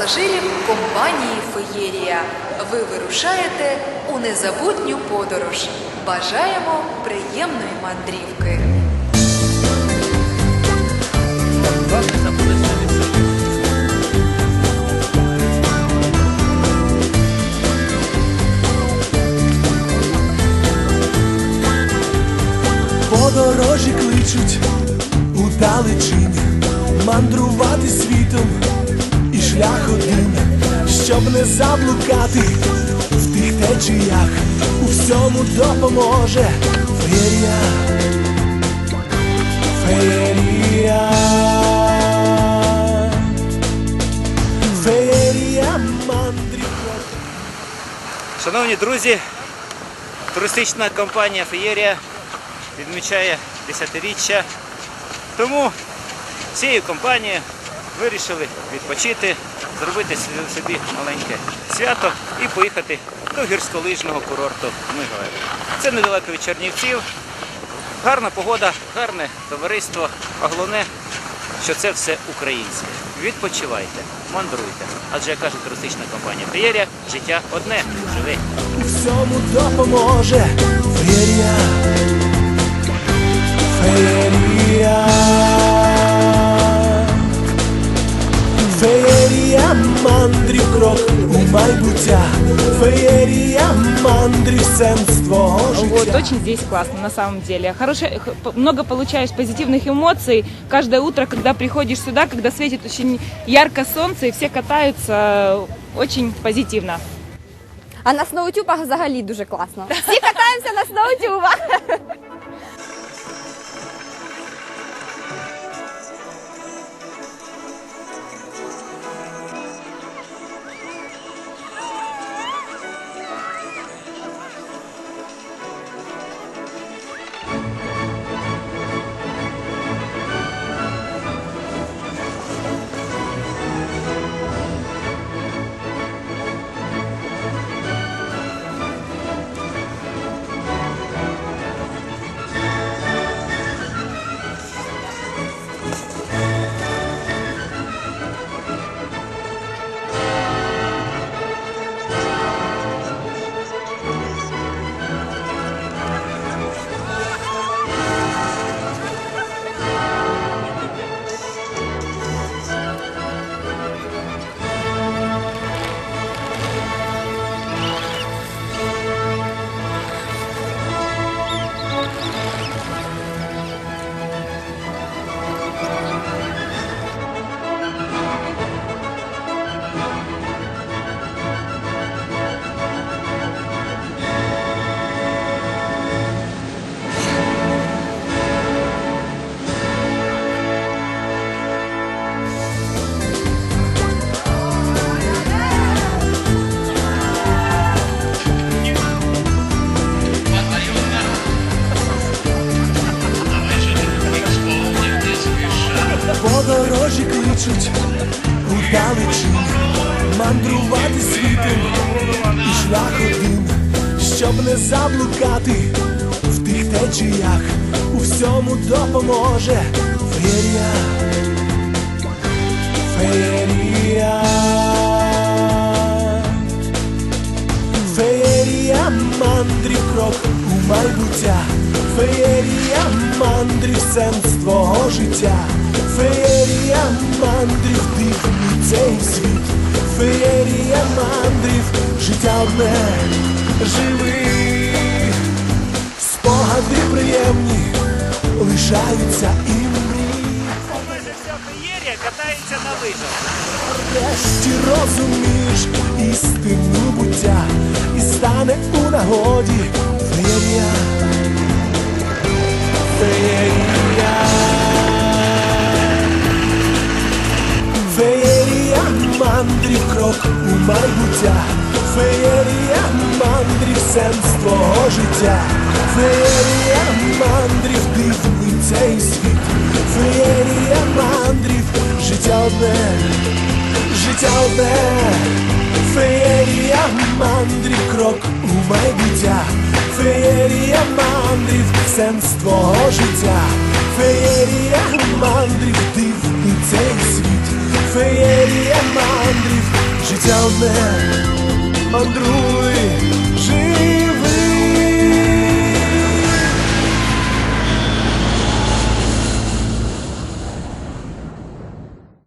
пасажирів компанії Феєрія. Ви вирушаєте у незабутню подорож. Бажаємо приємної мандрівки. Подорожі кличуть у далечині, мандрувати світом шлях один, щоб не заблукати в тих течіях, у всьому допоможе феєрія, феєрія, феєрія мандрівка. Шановні друзі, туристична компанія Феєрія відмічає десятиріччя. Тому всією компанією вирішили відпочити, зробити собі маленьке свято і поїхати до гірськолижного курорту Мигове. Це недалеко від Чернівців. Гарна погода, гарне товариство, а головне, що це все українське. Відпочивайте, мандруйте. Адже як каже туристична компанія Феєрія, життя одне, живи. всьому допоможе феєрія, феєрія, майбуття, феєрія мандрів сенс твого Вот, життя. очень здесь классно, на самом деле. Хорошее, х- п- много получаешь позитивных эмоций. Каждое утро, когда приходишь сюда, когда светит очень ярко солнце, и все катаются, э, очень позитивно. А на сноутюбах взагалі дуже класно. Всі катаємося на сноутюбах. Подорожі кличуть у мандрувати світом. І шлях один, щоб не заблукати в тих течіях, у всьому допоможе феєрія, феєрія, феєрія мандрів крок у майбуття, феєрія мандрів сенс твого життя, феєрія мандрів дивний цей світ, феєрія мандрів, життя одне, живи, спогади приємні лишаються і мрії. Майже вся Феєрія катається на лижах. Врешті розумієш істину буття і стане у нагоді. Феєрія, феєрія, крок у майбуття, феєрія мандрів сенс твого життя, феєрія мандрів дивний цей світ, феєрія мандрів, життя одне. Життя одне, феєрія мандрів, крок у майбуття, феєрія мандрів, сенс твого життя, феєрія мандрів, дивний цей світ, феєрія мандрів, життя одне, мандруй,